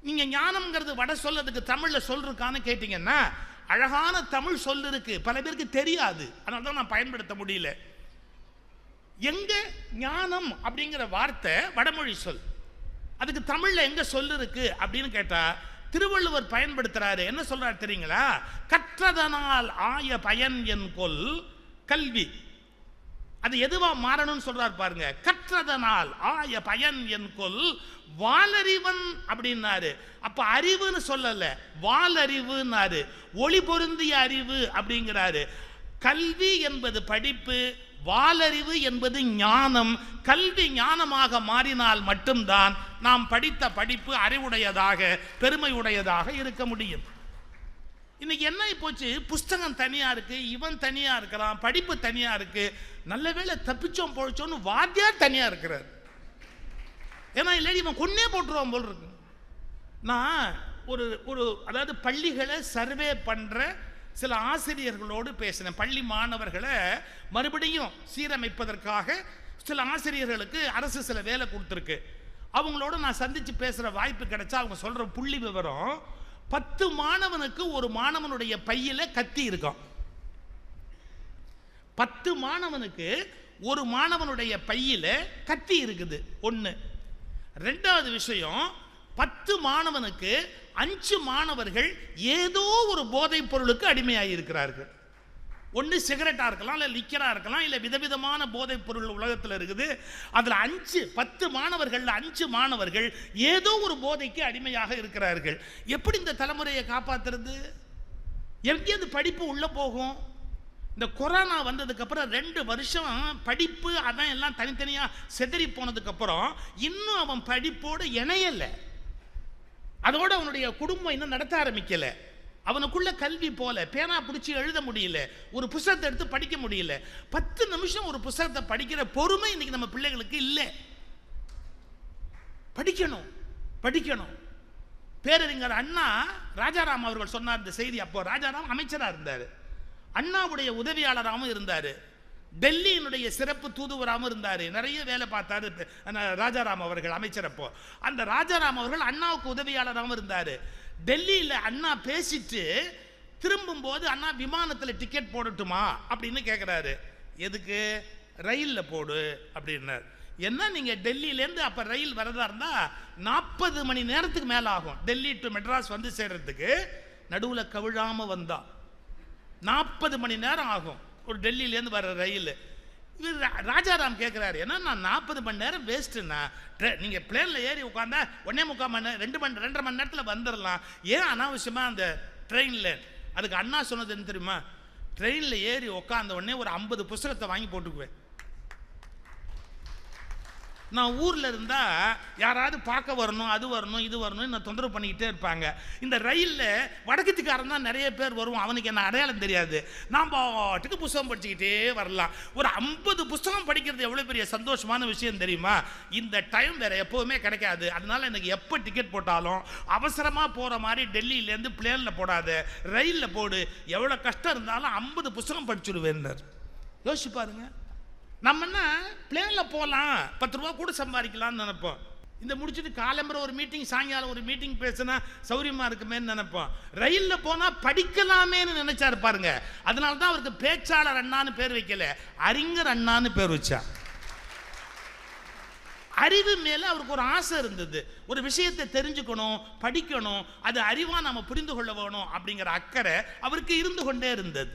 நீங்க ஞானம்ங்கிறது வட சொல்லதுக்கு தமிழ்ல சொல்றதுக்கான கேட்டீங்கன்னா அழகான தமிழ் சொல் இருக்கு. பல பேருக்கு தெரியாது. அதனால தான் நான் பயன்படுத்த முடியல. எங்க ஞானம் அப்படிங்கிற வார்த்தை வடமொழி சொல். அதுக்கு தமிழ்ல எங்க சொல் இருக்கு அப்படின்னு கேட்டா திருவள்ளுவர் பயன்படுத்துறாரு. என்ன சொல்றாரு தெரியுங்களா? கற்றதனால் ஆய பயன் என் கொல் கல்வி. அது எதுவா மாறணும்னு சொல்றார் பாருங்க. கற்றதனால் ஆய பயன் என் கொல் வாலறிவன் அப்படின்னாரு. அப்ப அறிவுன்னு சொல்லல வாலறிவுன்னாரு ஒளி பொருந்திய அறிவு அப்படிங்கிறாரு. கல்வி என்பது படிப்பு வாலறிவு என்பது ஞானம். கல்வி ஞானமாக மாறினால் மட்டும்தான் நாம் படித்த படிப்பு அறிவுடையதாக பெருமையுடையதாக இருக்க முடியும். இன்னைக்கு என்ன போச்சு? புஸ்தகம் தனியாக இருக்குது இவன் தனியாக இருக்கிறான் படிப்பு தனியாக இருக்குது நல்ல வேளை தப்பிச்சோம் பொழைச்சோன்னு வாத்தியார் தனியாக இருக்கிறார். ஏன்னா இல்லாடி இவன் கொன்னே போட்டுருவான் போல் இருக்கு. நான் ஒரு ஒரு அதாவது பள்ளிகளை சர்வே பண்ணுற சில ஆசிரியர்களோடு பேசினேன். பள்ளி மாணவர்களை மறுபடியும் சீரமைப்பதற்காக சில ஆசிரியர்களுக்கு அரசு சில வேலை கொடுத்துருக்கு. அவங்களோட நான் சந்தித்து பேசுகிற வாய்ப்பு கிடைச்சா அவங்க சொல்கிற புள்ளி விவரம் பத்து மாணவனுக்கு ஒரு மாணவனுடைய பையில் கத்தி இருக்கும். பத்து மாணவனுக்கு ஒரு மாணவனுடைய பையில் கத்தி இருக்குது. ஒன்று ரெண்டாவது விஷயம் பத்து மாணவனுக்கு அஞ்சு மாணவர்கள் ஏதோ ஒரு போதைப் பொருளுக்கு அடிமையாகி இருக்கிறார்கள் ஒன்று சிகரெட்டாக இருக்கலாம் இல்லை லிக்கராக இருக்கலாம் இல்லை விதவிதமான போதைப் பொருள் உலகத்தில் இருக்குது. அதில் அஞ்சு பத்து மாணவர்களில் அஞ்சு மாணவர்கள் ஏதோ ஒரு போதைக்கு அடிமையாக இருக்கிறார்கள். எப்படி இந்த தலைமுறையை காப்பாத்துறது? எங்கேருந்து படிப்பு உள்ளே போகும்? இந்த கொரோனா வந்ததுக்கப்புறம் ரெண்டு வருஷம் படிப்பு அதான் எல்லாம் தனித்தனியாக செதறி போனதுக்கப்புறம் இன்னும் அவன் படிப்போடு இணையலை. அதோடு அவனுடைய குடும்பம் இன்னும் நடத்த ஆரம்பிக்கலை. அவனுக்குள்ள கல்வி போல பேனா பிடிச்சி எழுத முடியல ஒரு புஸ்தகத்தை எடுத்து படிக்க முடியல. பத்து நிமிஷம் ஒரு புஸ்தகத்தை படிக்கிற பொறுமை இன்னைக்கு நம்ம பிள்ளைகளுக்கு இல்லை. படிக்கணும் படிக்கணும். பேரறிஞர் அண்ணா ராஜாராம் அவர்கள் சொன்னார் இந்த செய்தி அப்போ. ராஜாராம் அமைச்சராக இருந்தார். அண்ணாவுடைய உதவியாளராகவும் இருந்தார். டெல்லியினுடைய சிறப்பு தூதுவராகவும் இருந்தார். நிறைய வேலை பார்த்தாரு ராஜாராம் அவர்கள் அமைச்சர் அப்போ. அந்த ராஜாராம் அவர்கள் அண்ணாவுக்கு உதவியாளராகவும் இருந்தார். டெல்லியில் அண்ணா பேசிட்டு திரும்பும்போது அண்ணா விமானத்தில் டிக்கெட் போடட்டுமா அப்படின்னு கேட்குறாரு எதுக்கு? ரயிலில் போடு அப்படின்னார். என்ன நீங்கள் டெல்லியிலேருந்து அப்போ ரயில் வரதா இருந்தால் நாற்பது மணி நேரத்துக்கு மேலே ஆகும். டெல்லி டு மெட்ராஸ் வந்து சேர்கிறதுக்கு நடுவில் கவிழாமல் வந்தால் நாற்பது மணி நேரம் ஆகும். ஒரு டெல்லியிலேருந்து வர ரயில். ராஜாராம் கேட்குறாரு ஏன்னா நான் நாற்பது மணி நேரம் வேஸ்ட்டுண்ணா நீங்கள் பிளேனில் ஏறி உட்காந்தா ஒன்னே முக்கால் மணி நேரம் ரெண்டு மணி ரெண்டரை மணி நேரத்தில் வந்துடலாம் ஏன் அனாவசியமாக அந்த ட்ரெயினில் அதுக்கு அண்ணா சொன்னது என்ன தெரியுமா? ட்ரெயினில் ஏறி உட்காந்த உடனே ஒரு ஐம்பது புஸ்தகத்தை வாங்கி போட்டுக்குவேன். நான் ஊரில் இருந்தால் யாராவது பார்க்க வரணும் அது வரணும் இது வரணும் நான் தொந்தரவு பண்ணிக்கிட்டே இருப்பாங்க. இந்த ரயிலில் வடக்கத்துக்காரன் தான் நிறைய பேர் வருவோம் அவனுக்கு என்ன அடையாளம் தெரியாது. நான் பாட்டுக்கு புஸ்தகம் படிச்சுக்கிட்டே வரலாம். ஒரு ஐம்பது புஸ்தகம் படிக்கிறது எவ்வளோ பெரிய சந்தோஷமான விஷயம் தெரியுமா? இந்த டைம் வேறு எப்போவுமே கிடைக்காது. அதனால் எனக்கு எப்போ டிக்கெட் போட்டாலும் அவசரமாக போகிற மாதிரி டெல்லியிலேருந்து பிளேனில் போடாது ரயிலில் போடு. எவ்வளோ கஷ்டம் இருந்தாலும் ஐம்பது புஸ்தகம் படிச்சுடுவேன்னார் யோசிச்சு பாருங்கள் நம்ம என்ன பிளேனில் போகலாம் பத்து ரூபா கூட சம்பாதிக்கலாம்னு நினைப்போம். இந்த முடிச்சுட்டு காலம்பரம் ஒரு மீட்டிங் சாயங்காலம் ஒரு மீட்டிங் பேசினா சௌரியமாக இருக்குமேன்னு நினைப்போம். ரயிலில் போனால் படிக்கலாமேன்னு நினைச்சா இருப்பாருங்க அதனால தான் அவருக்கு பேச்சாளர் அண்ணான்னு பேர் வைக்கல அறிஞர் அண்ணான்னு பேர் வச்சா அறிவு மேலே அவருக்கு ஒரு ஆசை இருந்தது. ஒரு விஷயத்தை தெரிஞ்சுக்கணும் படிக்கணும் அது அறிவாக நம்ம புரிந்து கொள்ள வேணும் அப்படிங்கிற அக்கறை அவருக்கு இருந்து கொண்டே இருந்தது.